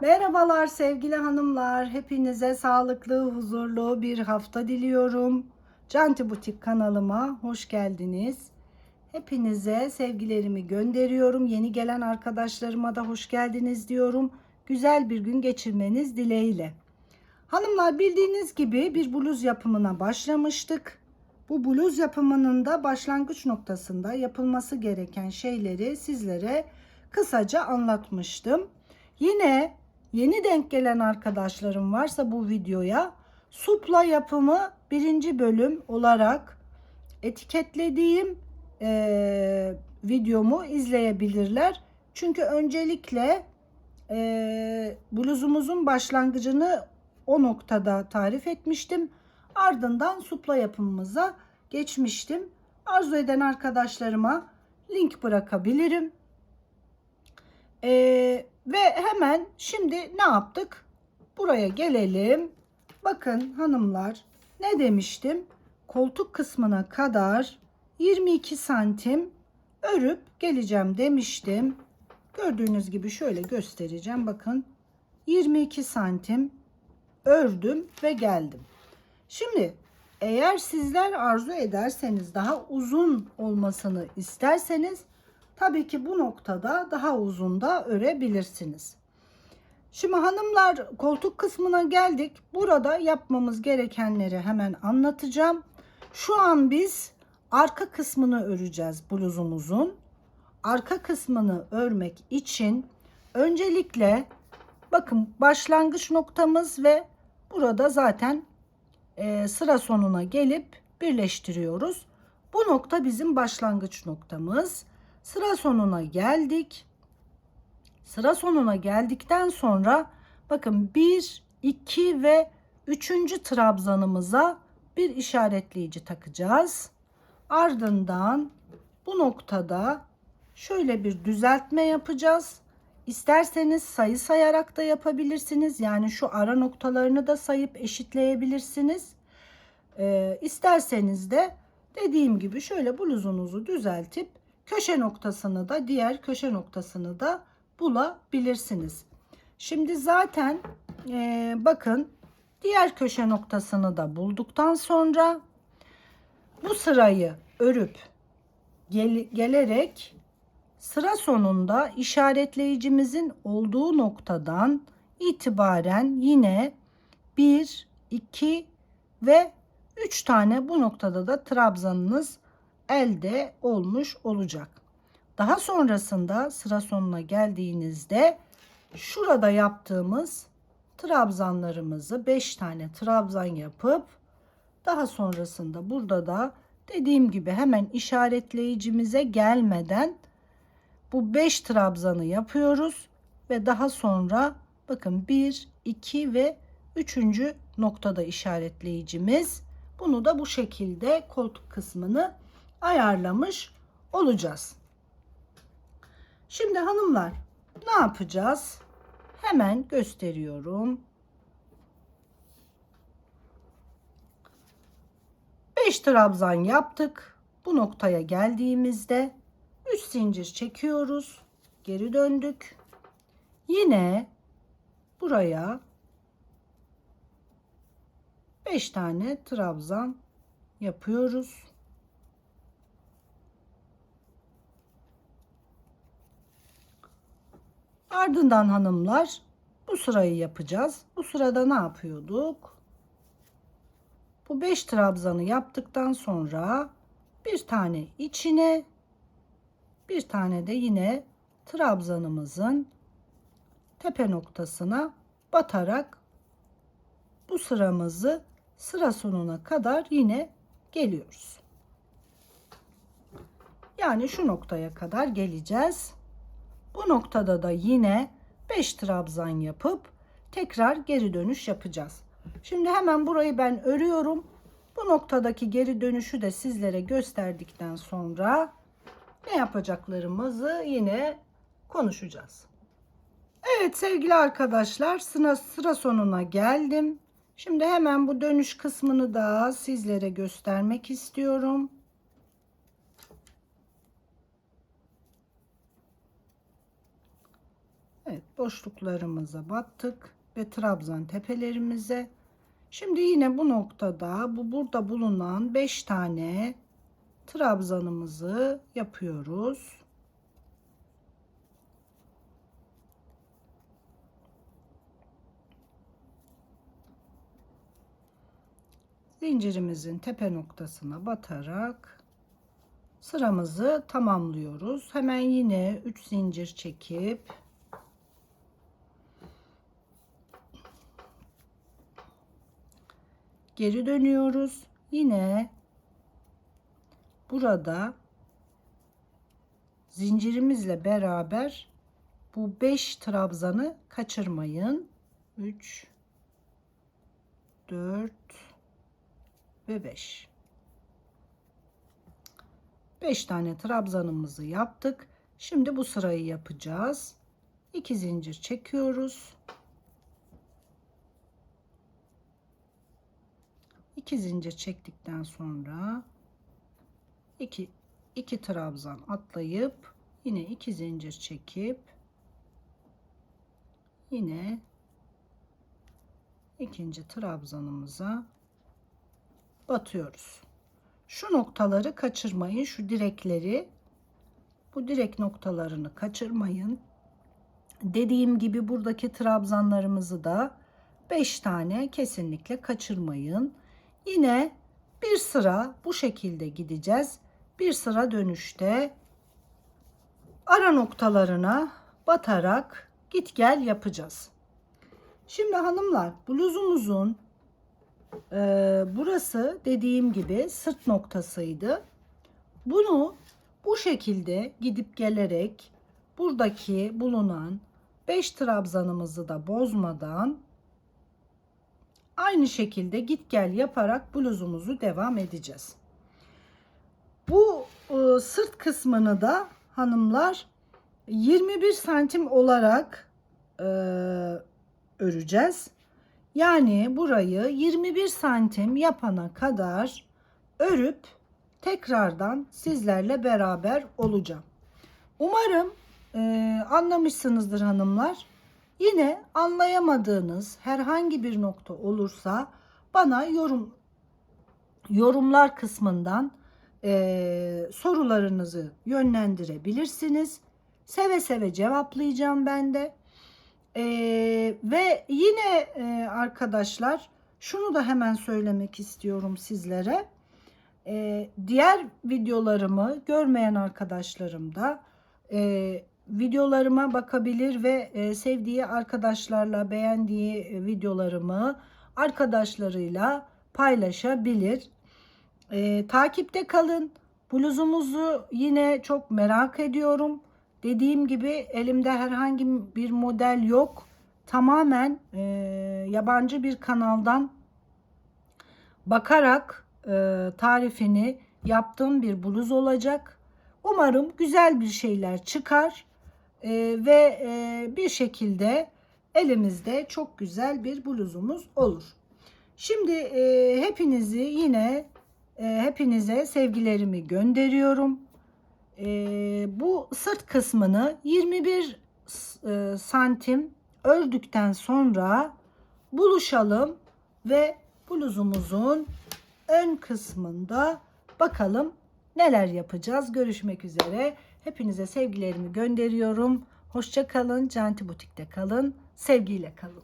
Merhabalar sevgili hanımlar. Hepinize sağlıklı, huzurlu bir hafta diliyorum. Canti Butik kanalıma hoş geldiniz. Hepinize sevgilerimi gönderiyorum. Yeni gelen arkadaşlarıma da hoş geldiniz diyorum. Güzel bir gün geçirmeniz dileğiyle. Hanımlar bildiğiniz gibi bir bluz yapımına başlamıştık. Bu bluz yapımının da başlangıç noktasında yapılması gereken şeyleri sizlere kısaca anlatmıştım. Yine yeni denk gelen arkadaşlarım varsa bu videoya supla yapımı birinci bölüm olarak etiketlediğim eee, videomu izleyebilirler. Çünkü öncelikle eee, bluzumuzun başlangıcını o noktada tarif etmiştim. Ardından supla yapımımıza geçmiştim. Arzu eden arkadaşlarıma link bırakabilirim. Ee, ve hemen şimdi ne yaptık? Buraya gelelim. Bakın hanımlar ne demiştim? Koltuk kısmına kadar 22 santim örüp geleceğim demiştim. Gördüğünüz gibi şöyle göstereceğim. Bakın 22 santim ördüm ve geldim. Şimdi eğer sizler arzu ederseniz daha uzun olmasını isterseniz tabii ki bu noktada daha uzun da örebilirsiniz. Şimdi hanımlar koltuk kısmına geldik. Burada yapmamız gerekenleri hemen anlatacağım. Şu an biz arka kısmını öreceğiz bluzumuzun. Arka kısmını örmek için öncelikle bakın başlangıç noktamız ve burada zaten e, sıra sonuna gelip birleştiriyoruz. Bu nokta bizim başlangıç noktamız. Sıra sonuna geldik. Sıra sonuna geldikten sonra bakın 1, 2 ve 3. trabzanımıza bir işaretleyici takacağız. Ardından bu noktada şöyle bir düzeltme yapacağız. İsterseniz sayı sayarak da yapabilirsiniz. Yani şu ara noktalarını da sayıp eşitleyebilirsiniz. Ee, isterseniz de dediğim gibi şöyle bluzunuzu düzeltip köşe noktasını da diğer köşe noktasını da bulabilirsiniz. Şimdi zaten e, bakın diğer köşe noktasını da bulduktan sonra bu sırayı örüp gel- gelerek sıra sonunda işaretleyicimizin olduğu noktadan itibaren yine 1, 2 ve 3 tane bu noktada da trabzanınız elde olmuş olacak. Daha sonrasında sıra sonuna geldiğinizde şurada yaptığımız trabzanlarımızı 5 tane trabzan yapıp daha sonrasında burada da dediğim gibi hemen işaretleyicimize gelmeden bu 5 trabzanı yapıyoruz ve daha sonra bakın 1, 2 ve 3. noktada işaretleyicimiz. Bunu da bu şekilde koltuk kısmını ayarlamış olacağız. Şimdi hanımlar ne yapacağız? Hemen gösteriyorum. 5 trabzan yaptık. Bu noktaya geldiğimizde 3 zincir çekiyoruz. Geri döndük. Yine buraya 5 tane trabzan yapıyoruz. Ardından hanımlar bu sırayı yapacağız. Bu sırada ne yapıyorduk? Bu 5 trabzanı yaptıktan sonra bir tane içine bir tane de yine trabzanımızın tepe noktasına batarak bu sıramızı sıra sonuna kadar yine geliyoruz. Yani şu noktaya kadar geleceğiz. Bu noktada da yine 5 trabzan yapıp tekrar geri dönüş yapacağız. Şimdi hemen burayı ben örüyorum. Bu noktadaki geri dönüşü de sizlere gösterdikten sonra ne yapacaklarımızı yine konuşacağız. Evet sevgili arkadaşlar sıra, sıra sonuna geldim. Şimdi hemen bu dönüş kısmını da sizlere göstermek istiyorum. Evet boşluklarımıza battık ve trabzan tepelerimize. Şimdi yine bu noktada bu burada bulunan 5 tane trabzanımızı yapıyoruz. Zincirimizin tepe noktasına batarak sıramızı tamamlıyoruz. Hemen yine 3 zincir çekip geri dönüyoruz. Yine burada zincirimizle beraber bu 5 trabzanı kaçırmayın. 3 4 ve 5. 5 tane trabzanımızı yaptık. Şimdi bu sırayı yapacağız. 2 zincir çekiyoruz. 2 zincir çektikten sonra 2 2 trabzan atlayıp yine 2 zincir çekip yine ikinci trabzanımıza batıyoruz. Şu noktaları kaçırmayın. Şu direkleri bu direk noktalarını kaçırmayın. Dediğim gibi buradaki trabzanlarımızı da 5 tane kesinlikle kaçırmayın. Yine bir sıra bu şekilde gideceğiz. Bir sıra dönüşte ara noktalarına batarak git gel yapacağız. Şimdi hanımlar bluzumuzun e, burası dediğim gibi sırt noktasıydı. Bunu bu şekilde gidip gelerek buradaki bulunan 5 trabzanımızı da bozmadan aynı şekilde git gel yaparak bluzumuzu devam edeceğiz. Bu e, sırt kısmını da hanımlar 21 santim olarak e, öreceğiz. Yani burayı 21 santim yapana kadar örüp tekrardan sizlerle beraber olacağım. Umarım e, anlamışsınızdır hanımlar. Yine anlayamadığınız herhangi bir nokta olursa bana yorum yorumlar kısmından e, sorularınızı yönlendirebilirsiniz. Seve seve cevaplayacağım ben de. E, ve yine e, arkadaşlar şunu da hemen söylemek istiyorum sizlere. E, diğer videolarımı görmeyen arkadaşlarım da e, videolarıma bakabilir ve e, sevdiği arkadaşlarla beğendiği e, videolarımı arkadaşlarıyla paylaşabilir. E, takipte kalın. Bluzumuzu yine çok merak ediyorum. Dediğim gibi elimde herhangi bir model yok. Tamamen e, yabancı bir kanaldan bakarak e, tarifini yaptığım bir bluz olacak. Umarım güzel bir şeyler çıkar e, ve e, bir şekilde elimizde çok güzel bir bluzumuz olur. Şimdi e, hepinizi yine e, hepinize sevgilerimi gönderiyorum. E, bu sırt kısmını 21 e, santim ördükten sonra buluşalım ve bluzumuzun ön kısmında bakalım neler yapacağız. Görüşmek üzere. Hepinize sevgilerimi gönderiyorum. Hoşça kalın. Canti Butik'te kalın. Sevgiyle kalın.